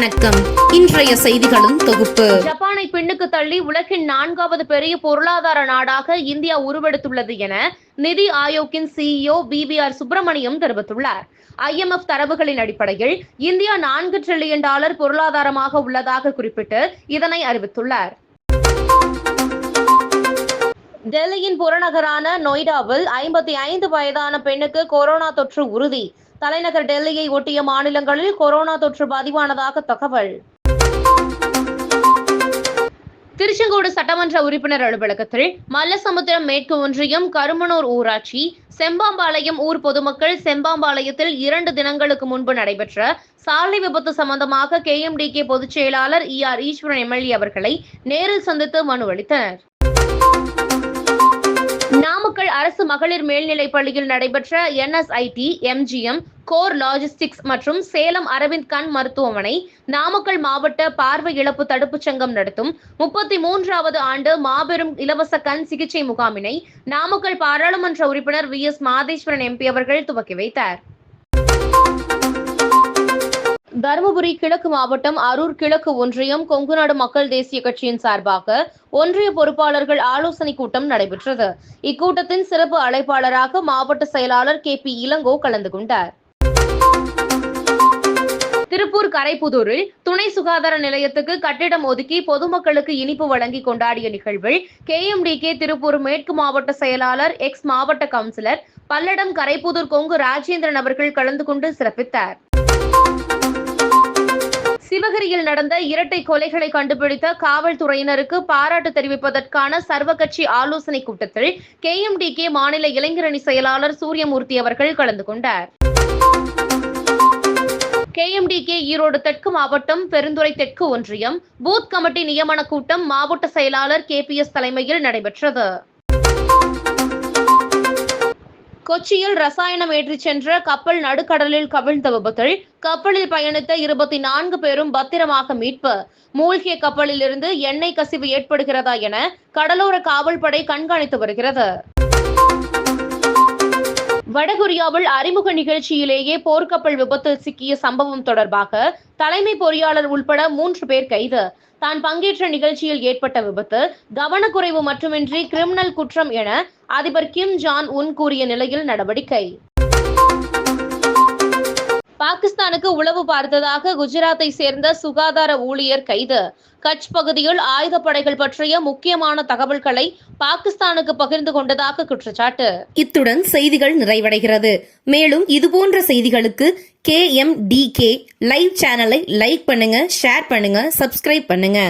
வணக்கம். இன்றைய செய்திகளும் தொகுப்பு. ஜப்பானை பின்னுக்கு தள்ளி உலகின் நான்காவது பெரிய பொருளாதார நாடாக இந்தியா உருவெடுத்துள்ளது என நிதி ஆயோக்கின் சிஇஓ பிபிஆர் சுப்பிரமணியம் தெரிவித்துள்ளார். ஐஎம்எஃப் தரவுகளின் அடிப்படையில் இந்தியா நான்கு டிரில்லியன் டாலர் பொருளாதாரமாக உள்ளதாக குறிப்பிட்டு இதனை அறிவித்துள்ளார். டெல்லியின் புறநகரான நொய்டாவில் ஐம்பத்தி ஐந்து வயதான பெண்ணுக்கு கொரோனா தொற்று உறுதி. தலைநகர் டெல்லியை ஒட்டிய மாநிலங்களில் கொரோனா தொற்று பதிவானதாக தகவல். திருச்செங்கோடு சட்டமன்ற உறுப்பினர் அலுவலகத்தில் மல்லசமுத்திரம் மேற்கு ஒன்றியம் கருமனூர் ஊராட்சி செம்பாம்பாளையம் ஊர் பொதுமக்கள் செம்பாம்பாளையத்தில் இரண்டு தினங்களுக்கு முன்பு நடைபெற்ற சாலை விபத்து சம்பந்தமாக கே எம்டி பொதுச் செயலாளர் இ ஆர் ஈஸ்வரன் எம்எல்ஏ அவர்களை நேரில் சந்தித்து மனு அளித்தனர். நாமக்கல் அரசு மகளிர் மேல்நிலைப் பள்ளியில் நடைபெற்ற என்எஸ்ஐடி எம்ஜிஎம் கோர் லாஜிஸ்டிக்ஸ் மற்றும் சேலம் அரவிந்த் கண் மருத்துவமனை நாமக்கல் மாவட்ட பார்வை இழப்பு தடுப்புச் சங்கம் நடத்தும். முப்பத்தி மூன்றாவது ஆண்டு மாபெரும் இலவச கண் சிகிச்சை முகாமினை நாமக்கல் பாராளுமன்ற உறுப்பினர் வி எஸ் மாதேஸ்வரன் எம்பி அவர்கள் துவக்கி வைத்தார். தருமபுரி கிழக்கு மாவட்டம் அரூர் கிழக்கு ஒன்றியம் கொங்குநாடு மக்கள் தேசிய கட்சியின் சார்பாக ஒன்றிய பொறுப்பாளர்கள் ஆலோசனை கூட்டம் நடைபெற்றது. இக்கூட்டத்தின் சிறப்பு அழைப்பாளராக மாவட்ட செயலாளர் கே பி இளங்கோ கலந்து கொண்டார். திருப்பூர் கரைப்புதூரில் துணை சுகாதார நிலையத்துக்கு கட்டிடம் ஒதுக்கி பொதுமக்களுக்கு இனிப்பு வழங்கி கொண்டாடிய நிகழ்வில் K M D K Tiruppur மேற்கு மாவட்ட செயலாளர் எக்ஸ் மாவட்ட கவுன்சிலர் பல்லடம் கரைப்புதூர் கொங்கு ராஜேந்திரன் அவர்கள் கலந்து கொண்டு சிறப்பித்தார். சிவகிரியில் நடந்த இரட்டை கொலைகளை கண்டுபிடித்த காவல்துறையினருக்கு பாராட்டு தெரிவிப்பதற்கான சர்வகட்சி ஆலோசனை கூட்டத்தில் கேஎம்டிகே மாநில இளைஞரணி செயலாளர் சூரியமூர்த்தி அவர்கள் கலந்து கொண்டார். கேஎம்டிகே ஈரோடு தெற்கு மாவட்டம் பெருந்துறை தெற்கு ஒன்றியம் பூத் கமிட்டி நியமன கூட்டம் மாவட்ட செயலாளர் கேபிஎஸ் தலைமையில் நடைபெற்றது. கொச்சியில் ரசாயனம் ஏற்றிச் சென்ற கப்பல் நடுக்கடலில் கவிழ்ந்த விபத்தில் கப்பலில் பயணித்த இருபத்தி நான்கு பேரும் பத்திரமாக மீட்பு. மூழ்கிய கப்பலில் இருந்து எண்ணெய் கசிவு ஏற்படுகிறதா என கடலோர காவல்படை கண்காணித்து வருகிறது. வடகொரியாவில் அறிமுக நிகழ்ச்சியிலேயே போர்க்கப்பல் விபத்தில் சிக்கிய சம்பவம் தொடர்பாக தலைமை பொறியாளர் உள்பட மூன்று பேர் கைது. தான் பங்கேற்ற நிகழ்ச்சியில் ஏற்பட்ட விபத்து கவனக்குறைவு மட்டுமின்றி கிரிமினல் குற்றம் என அதிபர் கிம் ஜான் உன் கூறிய நிலையில் நடவடிக்கை. பாகிஸ்தானுக்கு உளவு பார்த்ததாக குஜராத்தை சேர்ந்த சுகாதார ஊழியர் கைது. கட்ச் பகுதியில் ஆயுதப்படைகள் பற்றிய முக்கியமான தகவல்களை பாகிஸ்தானுக்கு பகிர்ந்து கொண்டதாக குற்றச்சாட்டு. இத்துடன் செய்திகள் நிறைவடைகிறது. மேலும் இதுபோன்ற செய்திகளுக்கு K M D K live சேனலை லைக் பண்ணுங்க ஷேர் பண்ணுங்க சப்ஸ்கிரைப் பண்ணுங்க.